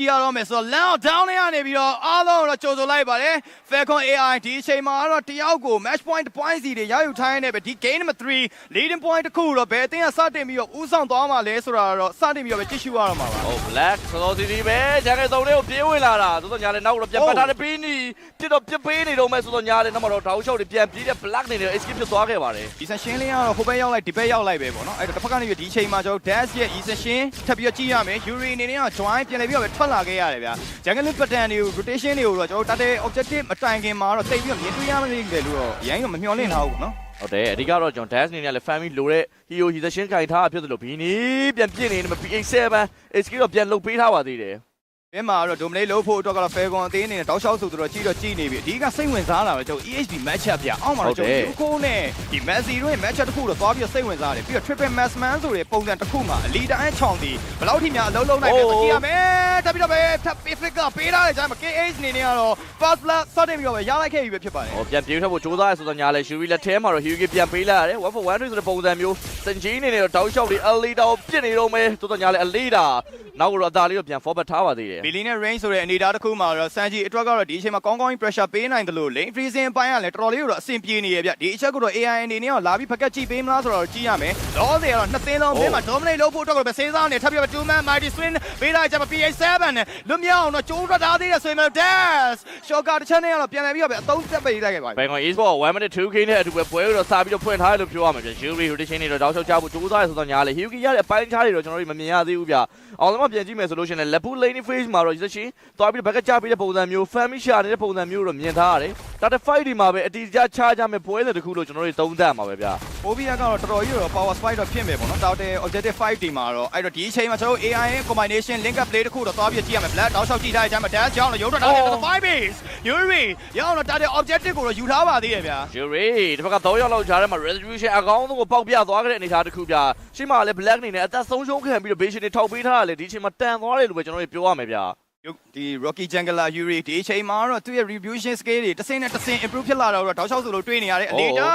ကြည့်ရတော့မယ်ဆိုတော့ land down လေးကနေပြီးတော့အားလုံးတော့ကြိုဆိုလိုက်ပါတယ် Falcon AI ဒီအချိန်မှာတော့တယောက်ကို match point point စီတွေရယူထားရတဲ့ပဲဒီ game number 3 leading point တစ်ခုတော့ဘယ်အသင်းကစတင်ပြီးတော့ဥဆောင်သွားမှာလဲဆိုတာတော့စတင်ပြီးတော့ပဲကြည့်ရှုရတော့မှာပါဟုတ် black စောစောစီစီပဲဂျန်ကဲသုံးလေးကိုပြေးဝင်လာတာသို့တော့ညာလည်းနောက်တော့ပြန်ပတ်ထားတဲ့ပင်းနီပြစ်တော့ပြစ်ပေးနေတော့မဲ့ဆိုတော့ညာလည်းနောက်မှာတော့တောက်ချောက်တွေပြန်ပြေးတဲ့ black နေတယ် escape ဖြစ်သွားခဲ့ပါတယ်ဒီဆက်ရှင်းလေးကတော့ဟိုဘက်ရောက်လိုက်ဒီဘက်ရောက်လိုက်ပဲပေါ့နော်အဲ့တော့တစ်ဖက်ကနေပြီးဒီအချိန်မှာကျွန်တော် dash ရဲ့ e session ထပ်ပြီးတော့ကြည့်ရမယ် Yuri အနေနဲ့က join ပြန်လည်ပြီးတော့ပဲထွက်လာခဲ့ရတယ်ဗျာ Jungle pattern တွေကို rotation တွေကိုတော့ကျွန်တော်တတ်တဲ့ objective မတိုင်ခင်မှာတော့တိတ်ပြီးတော့မြင်တွေ့ရမယ်လေလို့တော့ရိုင်းတော့မမျှော်လင့်ထားဘူးပေါ့နော်ဟုတ်တယ်အဓိကတော့ကျွန်တော် dash နေနဲ့လည်း family လိုတဲ့ hero hero ရှင်းကြိုင်ထားဖြစ်သလိုဘီနီပြန်ပြစ်နေတယ် PH7 escape တော့ပြန်လုတ်ပေးထားပါသေးတယ် ဘဲမှာတော့ dominate လုပ်ဖို့အတွက်ကတော့ Falcon အသေးအနေနဲ့တောက်လျှောက်ဆိုတော့ကြည့်တော့ကြည့်နေပြီအဓိကစိတ်ဝင်စားတာပဲကျွန်တော် EHD match up ပြအောက်မှာတော့ကျွန်တော် Yuko နဲ့ဒီ Messi တို့ရဲ့ match up တစ်ခုတော့သွားပြီးတော့စိတ်ဝင်စားတယ်ပြီးတော့ Triple Massman ဆိုတဲ့ပုံစံတစ်ခုမှာ leader အချောင်းဒီဘယ်လောက်ထိများအလုံးလုံးနိုင်လဲဆိုကြည့်ရမယ်တက်ပြီးတော့ပဲထပ် Pacific ကပေးထားတဲ့ဂျိုင်းမှာ KH အနေနဲ့ကတော့ first blood ဆော့တင်ပြီးတော့ပဲရလိုက်ခဲ့ပြီပဲဖြစ်ပါတယ်ဟောပြန်ပြေးထွက်ဖို့စူးစမ်းရဆိုတော့ညာလဲ Shuri လက်ထဲမှာတော့ Hyugi ပြန်ပေးလိုက်ရတယ်1 for 1ဆိုတဲ့ပုံစံမျိုးစင်ကြီးနေနေတော့တောက်လျှောက်တွေ Alita ကိုပြစ်နေတော့မယ်သို့တော့ညာလဲ Alita နောက်ကတော့အသာလေးတော့ပြန် forward ထားပါသေးတယ်ဘီလီနဲ့ range ဆိုတဲ့အနေအထားတစ်ခုမှာတော့စန်ဂျီအတွက်ကတော့ဒီအချိန်မှာကောင်းကောင်းကြီး pressure ပေးနိုင်တယ်လို့ lane freezing အပိုင်းကလည်းတော်တော်လေးတော့အဆင်ပြေနေရဗျဒီအချက်ကတော့ AI အနေနဲ့တော့လာပြီးဖက်ကက်ကြည့်ပေးမလားဆိုတော့ကြည့်ရမယ်လောဆယ်ကတော့နှစ်သင်းလုံးဘဲမှာ dominate လုပ်ဖို့အတွက်ကတော့ပဲစေးစားနေထပ်ပြီးတော့ two man mighty swing ပေးလိုက်ကြမှာ PH7 နဲ့လွတ်မြောက်အောင်တော့ကြိုးရထားသေးတယ်ဆိုရင်တော့ dash shotgun တစ်ချက်နဲ့ကတော့ပြန်လည်ပြီးတော့ပဲအသုံးသက်ပေးလိုက်ခဲ့ပါပြီဘန်ကွန် e-sport 1 minute 2k နဲ့အတူပဲပွဲတော့စာပြီးတော့ဖွင့်ထားတယ်လို့ပြောရမှာပြန် Shuri rotation တွေတော့တောက်လျှောက်ချဖို့စူးစမ်းရဆိုတော့ညာလဲ Hyugi ရတဲ့အပိုင်းခြားတွေတော့ကျွန်တော်တို့မမြင်ရသေးဘူးဗျအောင်လုံးမပြန်ကြည့်မယ်ဆိုလို့ရှိရင်လည်း level lane phase မှာတော့ position သွားပြီးဘက်ကချပေးတဲ့ပုံစံမျိုး family share နေတဲ့ပုံစံမျိုးတော့မြင်ထားရတယ်ဒါတဲ့ fight ဒီမှာပဲအတီးကျချားကြမယ်ပွဲစဉ်တစ်ခုလို့ကျွန်တော်တို့သုံးသပ်မှာပဲဗျပိုဘီယာကတော့တော်တော်ကြီးတော့ power spike တော့ဖြစ်မယ်ပေါ့နော်တောက်တဲ့ objective 5ဒီမှာတော့အဲ့တော့ဒီအချိန်မှာကျွန်တော်တို့ AI ရဲ့ combination link up play တစ်ခုတော့သွားပြီးကြည့်ရမယ် black တောက်လျှောက်ကြည့်ထားတဲ့အချိန်မှာ dash ကြောင်းတော့ရုံးတော့တာတဲ့5 base Yuri ရောင်းတော့တာတဲ့ objective ကိုတော့ယူထားပါသေးရဲ့ဗျာ Jury ဒီဘက်က3ရောက်လောက်ကြားထဲမှာ resolution အကောင်းဆုံးကိုပေါက်ပြသွားခဲ့တဲ့အနေအထားတစ်ခုပြရှေ့မှာလည်း black အနေနဲ့အသက်ဆုံးရှုံးခံပြီးတော့ base တွေထောက်ပေးထားတာလေဒီအချိန်မှာတန်သွားတယ်လို့ပဲကျွန်တော်တို့ပြောရမယ်ဗျာ ဒီ Rocky Jungler Yuri ဒီအချိန်မှာတော့သူ့ရဲ့ retribution scale တွေတစ်ဆင့်နဲ့တစ်ဆင့် improve ဖြစ်လာတော့တောက်လျှောက်ဆိုလို့တွေ့နေရတဲ့ Oh. အနေဒါ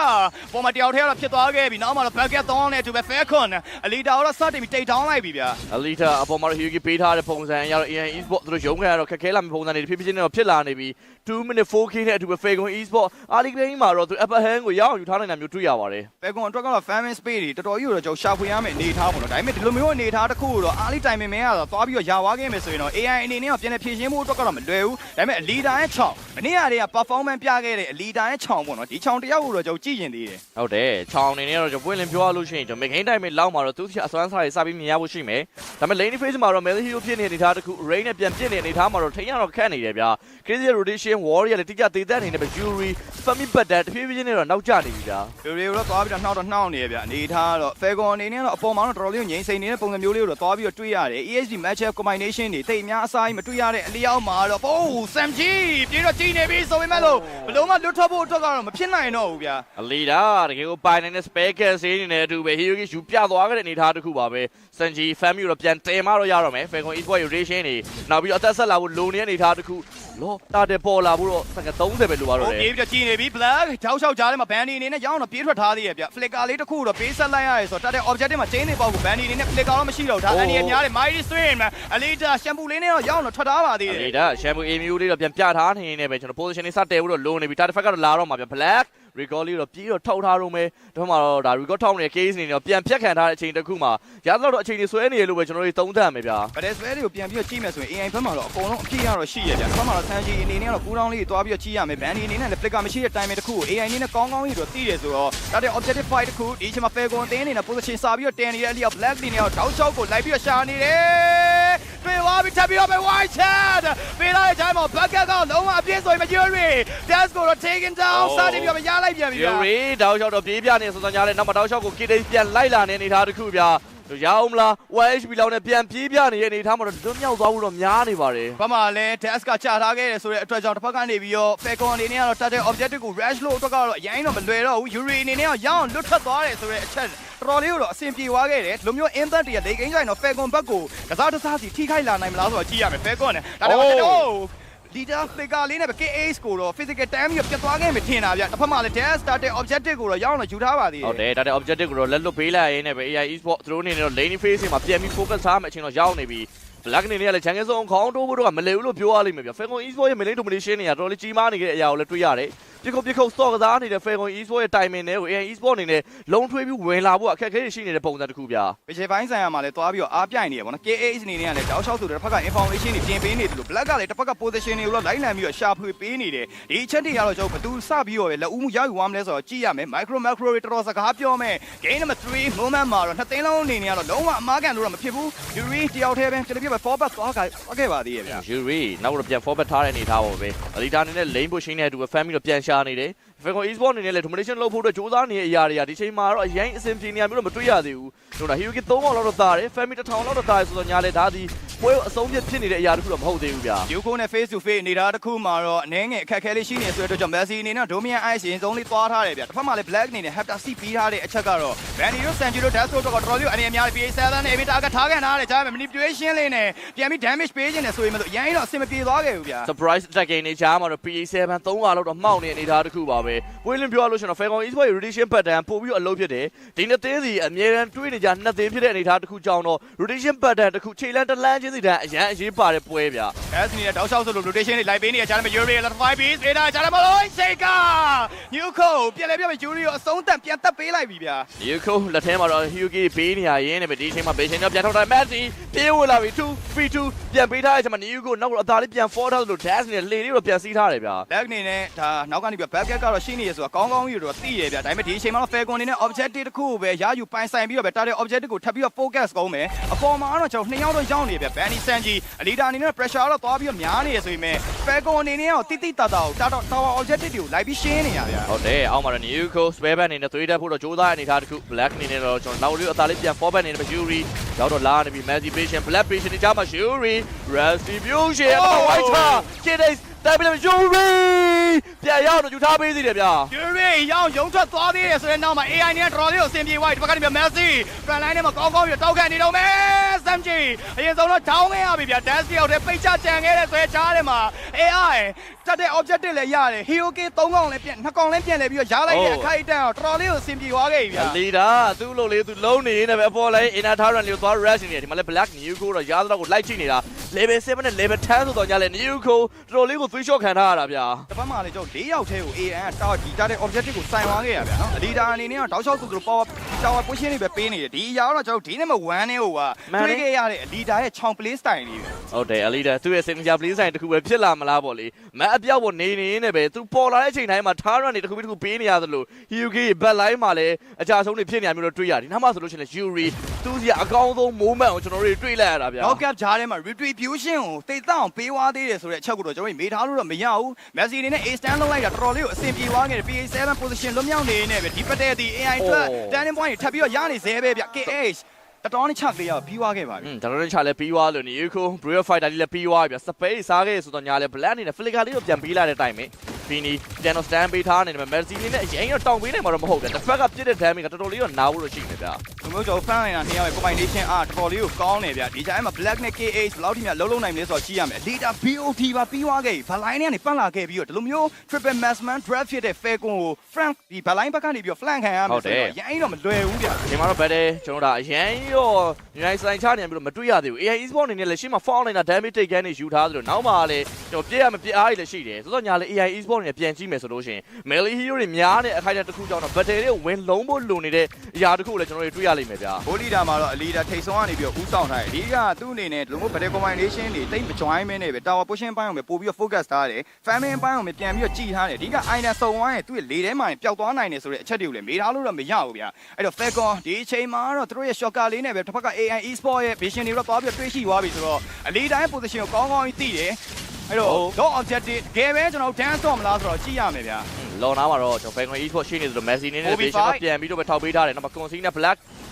ပေါ်မှာတယောက်တည်းကတော့ဖြစ်သွားခဲ့ပြီနောက်မှာတော့ back at down နဲ့သူပဲ Falcon အလီတာတော့စတင်ပြီးတိတ် down လိုက်ပြီဗျာ Alita အပေါ်မှာတော့ Hyugi ပေးထားတဲ့ပုံစံအရတော့ AN Esport သူတို့ရုံးခံရတော့ခက်ခဲလာမယ့်ပုံစံတွေဖြည်းဖြည်းချင်းတော့ဖြစ်လာနေပြီ 2 minute 4k နဲ့အတူပဲ Falcon Esport early game မှာတော့သူ upper hand ကိုရအောင်ယူထားနိုင်တာမျိုးတွေ့ရပါတယ် Falcon အတွက်ကတော့ fan space တွေတော်တော်ကြီးတော့ကျွန်တော်ရှာဖွေရမယ့်အနေအထားပေါ့နော်ဒါပေမဲ့ဒီလိုမျိုးအနေအထားတစ်ခုကိုတော့ early time မင်းကတော့သွားပြီးတော့ယာဝါခဲ့မယ်ဆိုရင်တော့ AI အနေနဲ့ကပြန်လည်ဖြည့်ရှင်းဖို့အတွက်ကတော့မလွယ်ဘူးဒါပေမဲ့ leader ရဲ့6မနေ့ကတည်းက performance ပြခဲ့တဲ့ leader ရဲ့6ပေါ့နော်ဒီ6တယောက်ကိုတော့ကျွန်တော်ကြည့်ရင်သေးတယ်ဟုတ်တယ်ချောင်းအနေနဲ့တော့ကျွန်တော်ပွင့်လင်းပြောရလို့ရှိရင်ကျွန်တော် main game time မှာလောက်မှာတော့သူ့အစွမ်းစားတွေစပြီးမြင်ရဖို့ရှိမယ်ဒါပေမဲ့ lane phase မှာတော့ Mel Hero ဖြစ်နေတဲ့အနေအထားတစ်ခု Rain နဲ့ပြန်ပြစ်နေတဲ့အနေအထားမှာတော့ထိန်းရတော့ခက်နေတယ်ဗျာ Crazy rotation warrior လည်းတိကျသေးသက်အနေနဲ့ပဲ Yuri Fami Butter တဖြည်းဖြည်းချင်းနဲ့တော့နောက်ကျနေပြီဗျာလူတွေတော့သွားပြီးတော့နှောက်တော့နှောက်နေရဗျအနေထားကတော့ Falcon အနေနဲ့တော့အပေါ်မှာတော့တော်တော်လေးငြိမ်စိမ့်နေတဲ့ပုံစံမျိုးလေးကိုတော့သွားပြီးတော့တွေ့ရတယ် ESG matchup combination တွေတိတ်အများအစားကြီးမတွေ့ရတဲ့အလျောက်မှာတော့ပိုး Sam G ပြေတော့ကြည့်နေပြီဆိုပေမဲ့လို့ဘလုံးမလွတ်ထွက်ဖို့အတွက်ကတော့မဖြစ်နိုင်တော့ဘူးဗျာအလီဒါတကယ်ကိုပိုင်နေတဲ့ spare can ဆေးနေတဲ့အတူပဲ Hiroki ယူပြသွားခဲ့တဲ့အနေအထားတစ်ခုပါပဲ Sanji Fami တော့ပြန်တင်မတော့ရတော့မယ် Falcon Esport rotation တွေနောက်ပြီးတော့အသက်ဆက်လာဖို့လုံနေတဲ့အနေအထားတစ်ခု လောတာတဲ့ပေါ်လာဖို့တော့စက္ကန့်30ပဲလိုပါတော့ဟိုတယ်ပြေးပြီးတော့ကြည့်နေပြီ Black ထောက်လျှောက်ကြားထဲမှာ Bandy အနေနဲ့ရောင်းတော့ပြေးထွက်ထားသေးရဲ့ဗျ Flicker လေးတစ်ခုတော့ပေးဆက်လိုက်ရတယ်ဆိုတော့တတ်တဲ့ objective မှာ chain တွေပေါက်ကို Bandy အနေနဲ့ Flicker တော့မရှိတော့ဘူးဒါအန်ဒီရဲ့များတယ် Mighty Swim Alita shampoo လေးနဲ့တော့ရောင်းတော့ထွက်ထားပါသေးတယ်အလီဒါ Shampoo Emu လေးတော့ပြန်ပြထားနေနေပဲကျွန်တော် position လေးစတယ်ဖို့တော့လုံနေပြီတာတစ်ဖက်ကတော့လာတော့မှာဗျ Black recall လေးတော့ပြေးတော့ထောက်ထားတော့မယ်ဒါမှမဟုတ်ဒါ record ထောက်နေတဲ့ case အနေနဲ့တော့ပြန်ဖြတ်ခံထားတဲ့အချိန်တစ်ခုမှာရသလောက်တော့အချိန်တွေဆွဲနေရလို့ပဲကျွန်တော်တို့သုံးသပ်မယ်ဗျာဗဒက်ဆွဲတွေကိုပြန်ပြီးတော့ကြည့်မယ်ဆိုရင် AI ဘက်မှာတော့အကုန်လုံးအပြည့်ရတော့ရှိရဗျ။ဘက်မှာတော့ Sanji အနေနဲ့ကတော့ကူးတောင်းလေးတွေတွားပြီးတော့ကြည့်ရမယ်။ Bandy အနေနဲ့လည်း flicker မရှိတဲ့ timing တစ်ခုကို AI အနေနဲ့ကောင်းကောင်းကြီးတော့သိတယ်ဆိုတော့ဒါတဲ့ objective fight တစ်ခုဒီအချိန်မှာ Falcon အသင်းအနေနဲ့ position စာပြီးတော့တင်နေတဲ့အလျောက် Black အနေနဲ့တော့တောက်ချောက်ကိုလိုက်ပြီးတော့ရှာနေတယ်။ တွေ့သွားပြီထပ်ပြီးတော့ပဲ white chat ပေးလိုက်တဲ့အချိန်မှာ bucket ကလုံးဝအပြည့်ဆိုရင်မကျွရီ Dash ကိုတော့ taken down စတင်ပြီးတော့ရလိုက်ပြန်ပြီဗျာ Yuri တောက်လျှောက်တော့ပြေးပြနေဆိုတော့ညာလဲနောက်မှာတောက်လျှောက်ကို KD ပြန်လိုက်လာနေအနေထားတစ်ခုဗျာရအောင်မလား 1HP လောက်နဲ့ပြန်ပြေးပြနေတဲ့အနေထားမှာတော့လွတ်မြောက်သွားဖို့တော့များနေပါတယ်ဘာမှလည်း task ကချထားခဲ့တယ်ဆိုတဲ့အတွက်ကြောင့်တစ်ဖက်ကနေပြီးတော့ Falcon အနေနဲ့ကတော့ target objective ကို rush လို့အတွက်ကတော့အရင်တော့မလွယ်တော့ဘူး Yuri အနေနဲ့ကရအောင်လွတ်ထွက်သွားတယ်ဆိုတဲ့အချက် တော်တော်လေးကိုတော့အဆင်ပြေသွားခဲ့တယ်ဒီလိုမျိုး impact တွေကလေကိန်းကြိုင်တော့ Falcon ဘက်ကိုကစားတစားစီထိခိုက်လာနိုင်မလားဆိုတော့ကြည့်ရမယ် Falcon နဲ့ဒါပေမဲ့ကျွန်တော် leader flicker လေးနဲ့ပဲ KAs ကိုတော့ physical time ပြီးပြတ်သွားခဲ့မယ်ထင်တာဗျတစ်ဖက်မှာလည်း dash started objective ကိုတော့ရအောင်တော့ယူထားပါသေးတယ်ဟုတ်တယ်ဒါတဲ့ objective ကိုတော့လက်လွတ်ပေးလိုက်ရင်းနဲ့ပဲ AI Esport သူတို့အနေနဲ့တော့ lane phase မှာပြန်ပြီး focus ထားမှအချိန်တော့ရောက်နေပြီ black အနေနဲ့ကလည်းချန်ကင်းဆုံးခေါင်းတိုးဖို့တော့မလဲဘူးလို့ပြောရလိမ့်မယ်ဗျ Falcon Esports ရဲ့ main domination တွေကတော်တော်လေးကြီးမားနေတဲ့အရာကိုလည်းတွေ့ရတယ် ပြစ်ခုတ်ပြစ်ခုတ်စော့ကစားနေတဲ့ Falcon Esports ရဲ့ timing တွေကို AI Esports အနေနဲ့လုံးထွေးပြီးဝင်လာဖို့အခက်အခဲတွေရှိနေတဲ့ပုံစံတစ်ခုဗျာဘယ်ချေပိုင်းဆိုင်ရာမှာလည်းသွားပြီးတော့အားပြိုင်နေရပေါ့နော် KH အနေနဲ့ကလည်းတောက်လျှောက်ဆိုတဲ့တစ်ဖက်က information တွေပြင်ပေးနေတယ်လို့ black ကလည်းတစ်ဖက်က position တွေကိုတော့ line လန်ပြီးတော့ရှာဖွေပေးနေတယ်ဒီအချက်တွေကတော့ကျွန်တော်ဘယ်သူစပြီးတော့ပဲလက်ဦးမှုရယူသွားမလဲဆိုတော့ကြည့်ရမယ် micro macro တွေတော်တော်စကားပြောမယ် game number 3 moment မှာတော့နှစ်သိန်းလုံးအနေနဲ့ကတော့လုံးဝအမားကန်လို့တော့မဖြစ်ဘူး Yuri တယောက်တည်းပဲကျွန်တော်ပြပဲ forward သွားခဲ့သွားခဲ့ပါသေးရဲ့ဗျာ Yuri နောက်တော့ပြန် forward ထားတဲ့အနေထားပါပဲအလီတာအနေနဲ့ lane pushing နဲ့အတူပဲ fan ပြီးတော့ပြန်ရှာနေတယ် Falcon Esports အနေနဲ့လည်း domination လုပ်ဖို့အတွက်စူးစမ်းနေတဲ့အရာတွေကဒီချိန်မှာတော့အရင်အဆင်ပြေနေရမျိုးတော့မတွေ့ရသေးဘူးတို့တော့ Hyuki 3ပေါင်လောက်တော့တာတယ် fan 1000လောက်တော့တာတယ်ဆိုတော့ညာလေဒါဒီပွဲအဆုံးဖြတ်ဖြစ်နေတဲ့အရာတခုတော့မဟုတ်သေးဘူးဗျာယူကိုနဲ့ face to face နေတာတစ်ခုမှာတော့အနေငယ်အခက်အခဲလေးရှိနေဆိုတဲ့အတွက်ကြောင့် Messi အနေနဲ့ Domian Ice ရင်ဆုံးလေးသွားထားတယ်ဗျတစ်ဖက်မှာလည်း Black အနေနဲ့ Hapta C ပြီးထားတဲ့အချက်ကတော့ Vandy တို့ Sanjiro Dastro တို့ကတော်တော်လေးအနေအများ PA7 နဲ့ Evita ကထားခဲ့ထားတယ်ကြားမယ် manipulation လေးနဲ့ပြန်ပြီး damage ပေးခြင်းနဲ့ဆိုရင်မလို့အရင်တော့အဆင်မပြေသွားခဲ့ဘူးဗျ surprise attack game နေချားမှာတော့ PA7 3ခါလောက်တော့မှောက်နေအနေထားတစ်ခုပါပဲပွင့်လင်းပြောရလို့ရှိရင်တော့ Falcon Esports rotation pattern ပို့ပြီးတော့အလုပ်ဖြစ်တယ်ဒီနှစ်သင်းစီအမြဲတမ်းတွေးနေကြနှစ်သင်းဖြစ်တဲ့အနေထားတစ်ခုကြောင့်တော့ rotation pattern တစ်ခုခြေလန်းတစ်လန်းချင်းစီတန်းအရန်အရေးပါတဲ့ပွဲဗျာ S အနေနဲ့တောက်လျှောက်ဆိုလို့ rotation တွေလိုက်ပေးနေကြကြားမယ် Yuri လက်5 piece ပေးတာကြားမယ်လို့ Seika Yuko ပြန်လဲပြမယ် Yuri ကိုအဆုံးသတ်ပြန်တက်ပေးလိုက်ပြီဗျာဒီခုလက်ထဲမှာတော့ Hyuki ဘေးနေရရင်းနဲ့ပဲဒီအချိန်မှာဘေးရှင်တော့ပြန်ထောက်တာ Messi ပြေးဝင်လာပြီ2 3 2ပြန်ပေးထားတဲ့အချိန်မှာ Niu ကိုနောက်တော့အသာလေးပြန် fall ထားသလို dash နဲ့လေလေးတော့ပြန်စီးထားတယ်ဗျာ Black အနေနဲ့ဒါနောက်ကနေပြ back gap ကတော့ရှိနေရဆိုတာကောင်းကောင်းကြီးတော့သိရဗျာဒါပေမဲ့ဒီအချိန်မှာတော့ Falcon အနေနဲ့ objective တစ်ခုကိုပဲရယူပိုင်ဆိုင်ပြီးတော့ပဲ target objective ကိုထပ်ပြီးတော့ focus ကောင်းမယ်အပေါ်မှာတော့ကျွန်တော်နှစ်ယောက်တော့ရောက်နေဗျာ Benny Sanji အလီဒါအနေနဲ့ pressure တော့သွားပြီးတော့များနေရဆိုပေမဲ့ Falcon အနေနဲ့တော့တိတိတတ်တာကို target tower objective တွေကိုလိုက်ပြီးရှင်းနေရဗျာဟုတ်တယ်အောက်မှာတော့ Niu ကို spare back အနေနဲ့သွေးတက်ဖို့တော့ကြိုးစားရအနေထားတစ်ခု Black အနေနဲ့တော့ကျွန်တော်နောက်လေးအသာလေးပြန် fall back အနေနဲ့ Yuri ရောက်တော့လာနေပြီ Messi patient Black patient ဒီကြားမှာ Yuri restitution အတော့ white car Kids တက်ပြီးတော့ Yuri ပြန်ရောက်တော့ယူထားပေးသေးတယ်ဗျာ Yuri ရောက်ရုံထွက်သွားသေးတယ်ဆိုတဲ့နောက်မှာ AI နဲ့တော်တော်လေးကိုအဆင်ပြေသွားပြီဒီဘက်ကနေပြ Messi front line ထဲမှာကောင်းကောင်းပြီးတောက်ခံနေတော့မယ် Samji အရင်ဆုံးတော့ထောင်းခဲ့ရပြီဗျာ Dash တယောက်တည်းပိတ်ချကြံခဲ့တဲ့ဆွဲချားထဲမှာ AI တက်တဲ့ objective လည်းရတယ် Hioke 3កောင်လည်းပြန်2កောင်လည်းပြန်လဲပြီးတော့ရားလိုက်တဲ့အခိုက်အတန့်တော့တော်တော်လေးကိုအဆင်ပြေသွားခဲ့ပြီဗျာလီဒါသူ့လိုလေးသူလုံးနေနေပဲအပေါ်လိုက် inner tower လေးကိုသွား rush နေတယ်ဒီမှာလဲ black new go တော့ရားတော့ကိုလိုက်ချိနေတာ level 7နဲ့ level 10ဆိုတော့ညာလဲ new go တော်တော်လေးကိုသွေးလျှော့ခံထားရတာဗျာတစ်ပတ်မှလည်းကျွန်တော်၄ယောက်ထဲကို AN ကတာဒီတာတဲ့ objective ကိုစိုင်သွားခဲ့ရဗျာနော်အလီဒါအနေနဲ့ကတောက်လျှောက်သူတို့ power tower position တွေပဲပေးနေတယ်ဒီအရာတော့ကျွန်တော်ဒီနေ့မှ1နဲ့ဟိုကတွေ့ခဲ့ရတဲ့အလီဒါရဲ့ချောင် play style လေးပဲဟုတ်တယ်အလီဒါသူ့ရဲ့ signature play sign တစ်ခုပဲဖြစ်လာမလားပေါ့လေမတ်အပြောက်ပေါ်နေနေနဲ့ပဲသူပေါ်လာတဲ့အချိန်တိုင်းမှာ tar run တွေတစ်ခုပြီးတစ်ခုပေးနေရသလို Hyuki back line မှာလည်းအကြဆုံးတွေဖြစ်နေရမျိုးတော့တွေ့ရတယ်နောက်မှဆိုလို့ရှိရင် Yuri သူ့စီအကောင်းဆုံး moment ကိုကျွန်တော်တို့တွေ့လိုက်ရတာဗျာနောက်ကပ်ဂျားထဲမှာ retribution ကိုတိတ်တောင်ပေးသွားသေးတယ်ဆိုတဲ့အချက်ကိုတော့ကျွန်တော်မေးထားလို့တော့မရဘူး Messi အနေနဲ့ A stand လောက်လိုက်တာတော်တော်လေးကိုအဆင်ပြေသွားခဲ့တယ် PA7 position လွတ်မြောက်နေနေပဲဒီပတ်တဲ့ဒီ AI အတွက် turning point တွေထပ်ပြီးတော့ရနေသေးပဲဗျ KH တတော်နဲ့ချကလေးရပြီးသွားခဲ့ပါပြီอืมကျွန်တော်တို့ချလဲပြီးသွားလို့ Nico Brio Fighter လေးလည်းပြီးသွားပြီဗျ Space စားခဲ့ဆိုတော့ညာလဲ Black အနေနဲ့ Flicker လေးကိုပြန်ပြီးလာတဲ့အတိုင်းပဲ Fini ပြန်တော့ stand ပေးထားနေတယ် Messi လေးနဲ့အရင်တော့တောင်ပေးနိုင်မှာတော့မဟုတ်ဘူးတစ်ဖက်ကပြစ်တဲ့ damage ကတော်တော်လေးတော့နားဖို့လို့ရှိနေဗျာဒီ မျိုးကျွန်တော် fan နေတာနှစ်ယောက်ရဲ့ combination အားတော်တော်လေးကိုကောင်းနေဗျဒီကြားထဲမှာ black နဲ့ KH ဘယ်လောက်ထိများလုံးလုံးနိုင်မလဲဆိုတော့ကြည့်ရမယ် leader BOT ပါပြီးသွားခဲ့ပြီဘလိုင်းနဲ့ကနေပတ်လာခဲ့ပြီးတော့ဒီလိုမျိုး triple massman draft ဖြစ်တဲ့ Falcon ကို frank ဒီဘလိုင်းဘက်ကနေပြီးတော့ flank ခံရမယ်ဆိုတော့ရန်တော့မလွယ်ဘူးဗျဒီမှာတော့ battle ကျွန်တော်တို့ဒါအရင်ရော United Sign ချနေပြီးတော့မတွေ့ရသေးဘူး AI Esports အနေနဲ့လည်းရှေ့မှာ fall နေတာ damage take ကနေယူထားသလိုနောက်မှာလည်းကျွန်တော်ပြည့်ရမပြည့်အားကြီးလည်းရှိတယ်ဆိုတော့ညာလေ AI Esports အနေနဲ့ပြန်ကြည့်မယ်ဆိုလို့ရှိရင် Melee Hero တွေများတဲ့အခိုက်အတန့်တစ်ခုကြောင့်တော့ battle တွေကိုဝင်လုံးဖို့လိုနေတဲ့အရာတစ်ခုကိုလည်းကျွန်တော်တို့တွေ့ရလိမ့်မယ်ဗျာဘိုလီဒါမှာတော့အလီဒါထိတ်ဆုံးကနေပြီးတော့ဦးဆောင်ထားတယ်အလီကသူ့အနေနဲ့ဒီလိုမျိုး battle combination တွေတိတ်မ join မင်းနဲ့ပဲ tower position ပိုင်းအောင်ပဲပို့ပြီးတော့ focus ထားတယ် famine ပိုင်းအောင်ပဲပြန်ပြီးတော့ကြည်ထားတယ်အဓိက iron စုံသွားရင်သူ့ရဲ့လေထဲမှာပျောက်သွားနိုင်တယ်ဆိုတဲ့အချက်တွေကိုလည်းမေးထားလို့တော့မရဘူးဗျအဲ့တော့ Falcon ဒီအချိန်မှာတော့သူတို့ရဲ့ shocker လေးနဲ့ပဲတစ်ဖက်က AI Esport ရဲ့ vision တွေတော့သွားပြီးတော့တွေးရှိသွားပြီဆိုတော့အလီတိုင်း position ကိုကောင်းကောင်းကြီးသိတယ်အဲ့တော့ dot objective တကယ်ပဲကျွန်တော် dance တော့မလားဆိုတော့ကြည့်ရမယ်ဗျာလော်နာမှာတော့ကျွန်တော် Falcon Esports ရှိနေသလို Messi နေနဲ့ Obi Vision က fight ပြန်ပြီးတော့ပဲထောက်ပေးထားတယ်နောက်မှာ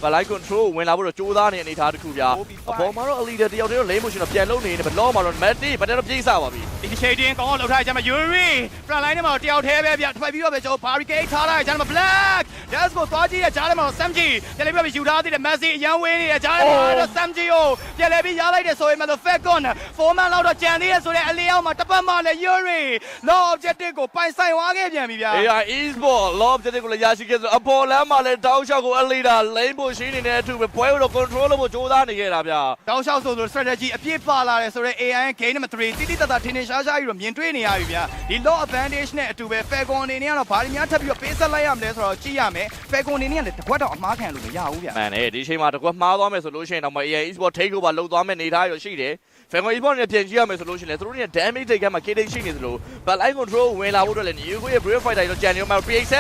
Consi နဲ့ Black Balai Control ဝင်လာဖို့တော့ကြိုးစားနေတဲ့အနေအထားတစ်ခုဗျာ Obi အ fight ပေါ်မှာတော့ a leader တယောက်တည်းတော့ lane motion တော့ပြန်လုံနေနေပဲလောမှာတော့ Matty ဘာတဲ့တော့ပြေးစားပါပြီဒီ shading ကောင်းအောင်လုပ်ထားကြမှာ Yuri front line ထဲမှာတယောက်တည်းပဲဗျထွက်ပြီးတော့ပဲကျွန်တော် barricade ထားလိုက်ကြမှာ black das ကိုသွားကြည့်ရကြားထဲမှာ Samji ပြန်လေးပြီးတော့ယူထားသေးတယ် Messi အရန်ဝင်းနေရကြားထဲမှာတော့ Samji ကိုပြန်လေးပြီးရလိုက်တယ်ဆိုရင်မှတော့ Falcon foreman လောက်တော့ကြံသေးတယ်ဆိုတဲ့အလေးအောက်မှာတစ်ပတ်မှလည်း Yuri low objective ကိုပိုင်ဆိုင်သွားခဲ့ပြန်ပြီဗျာ AI Esports Lob တဲ့ကိုလည်းရရှိခဲ့ဆိုအပေါ်လမ်းမှာလည်းတောက်လျှောက်ကို a leader lane ရှင်းနေတဲ့အထူပဲပွဲကိုတော့ control လုပ်ဖို့ကြိုးစားနေခဲ့တာဗျာတောက်လျှောက်ဆိုဆို strategy အပြည့်ပါလာတယ်ဆိုတော့ AI ရဲ့ game number 3တိတိတတ်တာထင်ထင်ရှားရှားကြီးတော့မြင်တွေ့နေရပြီဗျာဒီ law advantage နဲ့အတူပဲ Falcon အနေနဲ့ကတော့ဘာတွေများထပ်ပြီးတော့ပေးဆက်လိုက်ရမလဲဆိုတော့ကြည့်ရမယ် Falcon အနေနဲ့ကလည်းတကွက်တော့အမားခံလို့မရဘူးဗျာမှန်တယ်ဒီချိန်မှာတကွက်မှားသွားမယ်ဆိုလို့ရှိရင်တော့ AI Esport take over လုပ်သွားမယ်နေသားရရှိတယ် Falcon Esport နဲ့ပြန်ကြည့်ရမယ်ဆိုလို့ရှိရင်လည်းသူတို့ရဲ့ damage တွေကမှ KD ရှိနေသလို but line control ဝင်လာဖို့အတွက်လည်း Yugo ရဲ့ Brave Fighter တော့ကြံနေမှာ PA7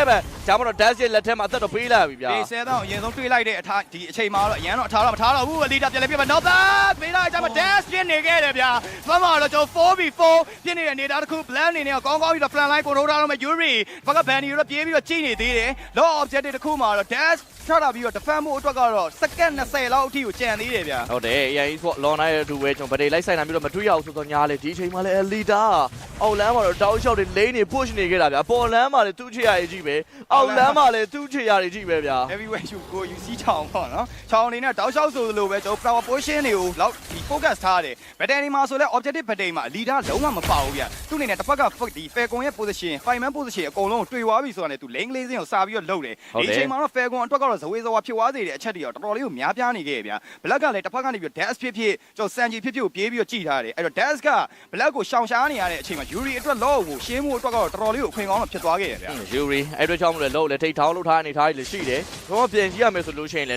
ဂျာမတော့ Dash ရဲ့လက်ထက်မှာအသက်တော့ပေးလာပြီဗျာဒီဆဲတော့အရင်ဆုံးတွေးလိုက်တဲ့အထားဒီအချိန်မှာတော့အရန်တော့အထားတော့မထားတော့ဘူးအလီတာပြန်လဲပြပါနောက်သားပေးလိုက်ကြမှာ dash ပြနေခဲ့တယ်ဗျာမမတော့ကျွန်တော် 4v4 ပြနေတဲ့အနေသားတစ်ခု plan အနေနဲ့ကောင်းကောင်းပြီးတော့ plan line ကိုရိုးထားတော့မယ် Yuri ဘက်က Banny ရောပြေးပြီးတော့ကြည့်နေသေးတယ် law objective တစ်ခုမှာတော့ dash ချတာပြီးတော့ defend ဖို့အတွက်ကတော့ second 20လောက်အထိကိုကြံသေးတယ်ဗျာဟုတ်တယ် AI Esport launch ရဲ့အတူပဲကျွန်တော်ဗဒေးလိုက်ဆိုင်တာပြီးတော့မတွေ့ရအောင်ဆိုတော့ညာလေဒီချိန်မှာလည်း Elita အောက်လမ်းမှာတော့တောက်လျှောက်တွေလိမ့်နေ push နေခဲ့တာဗျာပေါ်လမ်းမှာလည်းသူ့ချေရည်ကြီးပဲအောက်လမ်းမှာလည်းသူ့ချေရည်ကြီးပဲဗျာ heavyweight ယူကိုယူစီးချောင်းပေါ့နော်ချောင်းအနေနဲ့တောက်လျှောက်ဆိုလိုပဲကျွန်တော် power position တွေကိုလောက်ဒီ focus ထားတယ် battery မှာဆိုလဲ objective battery မှာ leader လုံးဝမပါဘူးဗျသူ့အနေနဲ့တစ်ဖက်က fuck ဒီ falcon ရဲ့ position five man position အကုန်လုံးကိုတွေ့သွားပြီဆိုတာနဲ့သူ lane လေးစင်းကိုစာပြီးတော့လှုပ်တယ်ဒီအချိန်မှာတော့ falcon အတွက်ကတော့ဇဝေဇဝါဖြစ်သွားသေးတယ်အချက်တွေတော့တော်တော်လေးကိုများပြားနေခဲ့ဗျ black ကလည်းတစ်ဖက်ကနေပြီး dash ဖြစ်ဖြစ်ကျွန်တော် sanji ဖြစ်ဖြစ်ကိုပြေးပြီးတော့ကြည်ထားတယ်အဲ့တော့ dash က black ကိုရှောင်ရှားနေရတဲ့အချိန်မှာ yuri အတွက် law ကိုရှင်းမှုအတွက်ကတော့တော်တော်လေးကိုအခွင့်ကောင်းတော့ဖြစ်သွားခဲ့ရဗျယူရီအဲ့တို့ကြောင့်မလို့လို့လေထိတ်ထောင်းလို့ထားနေထားရည်ရှိတယ်။တော့ပြန်ကြည့်ရမယ်ဆိုလို့ရှိရင်လ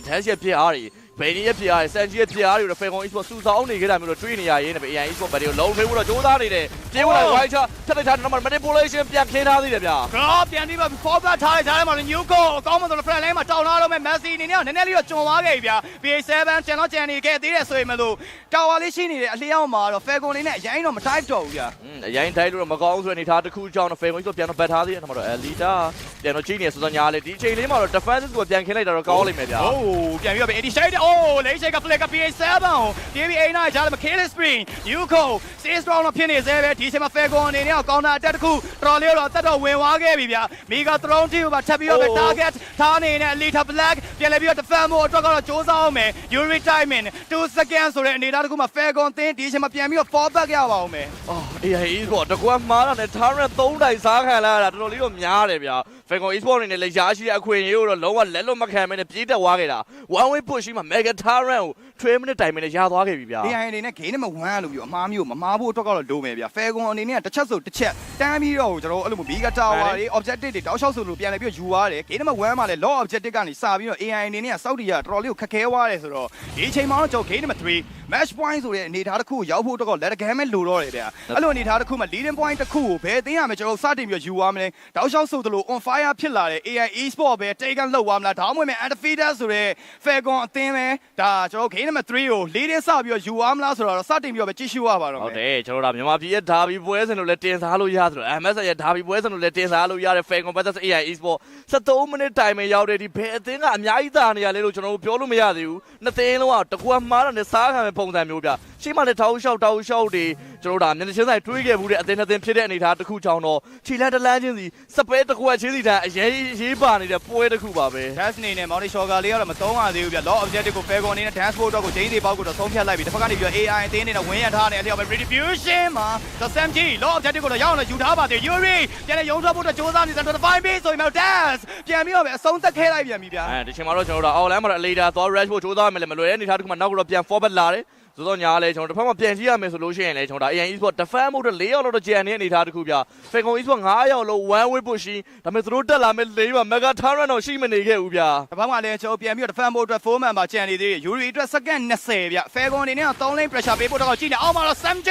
百年一比二，三 G 一比二，有了飞鸿，一说苏少，你给他没得追你呀，现在不一样，一说白的，老飞有了乔丹，你得，结果来开车，他那场，那么没得波拉西，没得克莱纳，你得比亚。哥，别人都说，抛了他，他来嘛就纽扣，哥们都来来嘛，找那路没梅西呢，你那你就冲瓦给比亚。PS7，Channel Channel，你 get 的帅没路，找瓦里西你得，利亚嘛，罗飞鸿你那，姚明那么 tight 走呀。嗯，姚明太罗，没搞清楚你他都酷，找罗飞鸿，一说别人不他，你他妈罗艾丽达，别人罗几年，苏丹伢嘞，DJ 你嘛罗，这粉丝多，别人看了都要搞你没得啊。哦，别人有别艾迪谁的？အိုးလေးရှိက flick က PA7 ကို DB89 ကြားတယ်မှာ kill screen Yuko save strong တော့ဖြစ်နေသေးပဲဒီအချိန်မှာ Falcon အနေနဲ့က counter attack တစ်ခုတော်တော်လေးတော့တက်တော့ဝင်သွားခဲ့ပြီဗျာ Mega Throne 2ပါထပ်ပြီးတော့ပဲ target ထားနေနဲ့ Elite Black ပြန်လဲပြီးတော့ defend ဖို့အတွက်ကတော့စ조사အောင်မယ် Yuri timing 2 second ဆိုတဲ့အနေအထားတစ်ခုမှာ Falcon သင်းဒီအချိန်မှာပြန်ပြီးတော့ fall back ရပါအောင်မယ်အော် AI Esport တကွက်မှားတာနဲ့ Torrent 3တိုင်စားခံလာရတာတော်တော်လေးတော့များတယ်ဗျာ Falcon Esport အနေနဲ့လည်းရှားရှိတဲ့အခွင့်အရေးကိုတော့လုံးဝလက်လွတ်မခံမဲနဲ့ပြေးတက်သွားခဲ့တာ one way push ရှိမှ Mega Torrent ကို12 minute တိုင်မဲနဲ့ရသွားခဲ့ပြီဗျာ AI အနေနဲ့ game number 1လို့ပြီးအမားမျိုးမမားဖို့အတွက်ကတော့လိုမယ်ဗျာ Falcon အနေနဲ့တစ်ချက်ဆိုတစ်ချက်တန်းပြီးတော့ကျွန်တော်တို့အဲ့လိုမျိုး Mega Tower တွေ objective တွေတောက်လျှောက်ဆိုလို့ပြန်လဲပြီးတော့ယူသွားတယ် game number 1မှာလည်း law objective ကနေစပြီးတော့ AI အနေနဲ့ကစောက်တီကတော်တော်လေးကိုခက်ခဲသွားတယ်ဆိုတော့ဒီအချိန်မှာတော့ကျွန်တော် game number 3 match point ဆိုတဲ့အနေအထားတစ်ခုကိုရောက်ဖို့အတွက်တော့လက်တကမ်းပဲလိုတော့တယ်ဗျာအဲ့လိုအနေအထားတစ်ခုမှာ leading point တစ်ခုကိုဘယ်သိရမလဲကျွန်တော်စတင်ပြီးတော့ယူသွားမလဲတောက်လျှောက်ဆိုသလို on fire ဖြစ်လာတဲ့ AI e-sport ပဲ take and လောက်သွားမလားဒါမှမဟုတ် undefeated ဆိုတဲ့ Falcon အသင်းပဲဒါကျွန်တော် game number 3ကို leading စပြီးတော့ယူသွားမလားဆိုတော့စတင်ပြီးတော့ပဲကြည့်ရှုရပါတော့ဟုတ်မယ်တယ်ကျွန်တော်တို့မြန်မာပြည်ရဲ့ဓာဘီပွဲစဉ်လို့လည်းတင်စားလို့ရတယ် MS ရဲ့ဓာဘီပွဲစဉ်လို့လည်းတင်စားလို့ရတယ် Falcon vs AI Esport 73မိနစ်တိုင်ပဲရောက်တယ်ဒီဘယ်အသင်းကအများကြီးသာနေရလဲလို့ကျွန်တော်တို့ပြောလို့မရသေးဘူးနှစ်သင်းလုံးကတကွာမှားတာနဲ့စားခံမဲ့ပုံစံမျိုးပြရှေ့မှာလည်းတောက်လျှောက်တောက်လျှောက်တွေကျွန်တော်တို့ဒါမျက်နှာချင်းဆိုင်တွေးခဲ့မှုတဲ့အသင်းနှစ်သင်းဖြစ်တဲ့အနေအထားတစ်ခုကြောင့်တော့ခြေလန်းတစ်လန်းချင်းစီစပဲတစ်ခွက်ချင်းစီတန်းအရေးရေးပါနေတဲ့ပွဲတစ်ခုပါပဲ dance နေနဲ့ Mountain Shocker လေးကတော့မသုံးရသေးဘူးဗျ law objective ကို Falcon အနေနဲ့ dance sport တော့ကိုဂျိန်းစီပေါက်ကိုတော့ဆုံးဖြတ်လိုက်ပြီတစ်ဖက်ကနေပြီးတော့ AI အသင်းအနေနဲ့ဝင်းရထားနေအလျောက်ပဲ retribution မှာ the SMG law objective ကိုတော့ရောက်အောင်ယူထားပါသေး Yuri ပြန်လဲရုံထွက်ဖို့တော့စ조사နေတဲ့25 base ဆိုရင်တော့ dance ပြန်ပြီးတော့ပဲအဆုံးသက်ခဲလိုက်ပြန်ပြီဗျာအဲဒီချိန်မှာတော့ကျွန်တော်တို့အော်လန်မှာတော့ later သွား rush ဖို့ကြိုးစားမယ်လေမလွယ်တဲ့အနေအထားတစ်ခုမှနောက်ကတော့ပြန် forward လာတယ် ဆိုတော့ညာလဲကျွန်တော်တစ်ဖက်မှာပြန်ကြည့်ရမယ်ဆိုလို့ရှိရင်လည်းကျွန်တော်ဒါ AN Esport defend mode ၄ရောက်တော့ကြံနေတဲ့အနေအထားတစ်ခုပြ Falcon Esport 9ရောက်လို့1 way push ရှိဒါပေမဲ့သူတို့တက်လာမဲ့၄ပါ Mega Torrent တော့ရှိမနေခဲ့ဘူးဗျာတစ်ဖက်မှာလည်းကျွန်တော်ပြန်ပြီးတော့ defend ဖို့အတွက်4 man မှာကြံနေသေးတယ် Yuri အတွက် second 20ဗျ Falcon အနေနဲ့3 lane pressure ပေးဖို့တော့ကြည့်နေအောက်မှာတော့ SMG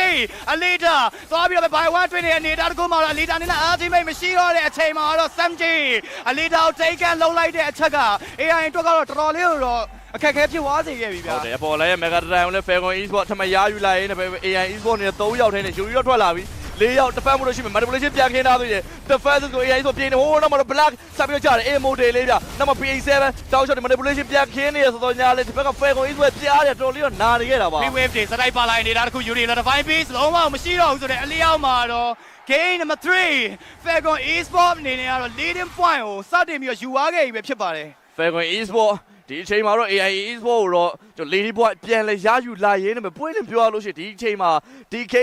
Alita သွားပြီးတော့ by one တွင်းနေတဲ့အနေအထားတစ်ခုမှာတော့ Alita အနေနဲ့ ultimate မရှိတော့တဲ့အချိန်မှာတော့ SMG Alita ကို take and လုံးလိုက်တဲ့အချက်က AI အတွက်ကတော့တော်တော်လေးတော့ အခက်အခဲဖြစ်သွားစေခဲ့ပြီဗျာဟုတ်တယ်အပေါ်လဲ Mega Torrent ကိုလည်း Falcon Esport ထမရယူလိုက်ရင်လည်း AN Esport နဲ့3ရောက်ထဲနဲ့ယူရီတော့ထွက်လာပြီ၄ရောက် defend mode ရှိမယ် manipulation ပြန်ခင်းထားသေးတယ် defense ကို AI ဆိုပြင်နေဟိုးနောက်မှာတော့ black ဆက်ပြီးတော့ကြားတယ် A mode လေးဗျနောက်မှာ PA7 တောက်ရှော့ manipulation ပြန်ခင်းနေရဆိုတော့ညာလေဒီဘက်က Falcon Esport ကြားတယ်တော်လေးတော့နာနေခဲ့တာပါ free wave တွေစတိုက်ပါလိုက်နေတာတခု Yuri လည်း divine beast လုံးဝမရှိတော့ဘူးဆိုတဲ့အလျောက်မှာတော့ game number 3 Falcon Esport အနေနဲ့ကတော့ leading point ကိုစတင်ပြီးတော့ယူသွားခဲ့ပြီပဲဖြစ်ပါတယ် Falcon Esport ဒီအချိန်မှာတော့ AI Esport ကိုတော့ကျွန်တော် Lady Boy ပြန်လဲရယူလာရေးနေမယ်ပွင့်လင်းပြောရလို့ရှိရင်ဒီအချိန်မှာ DK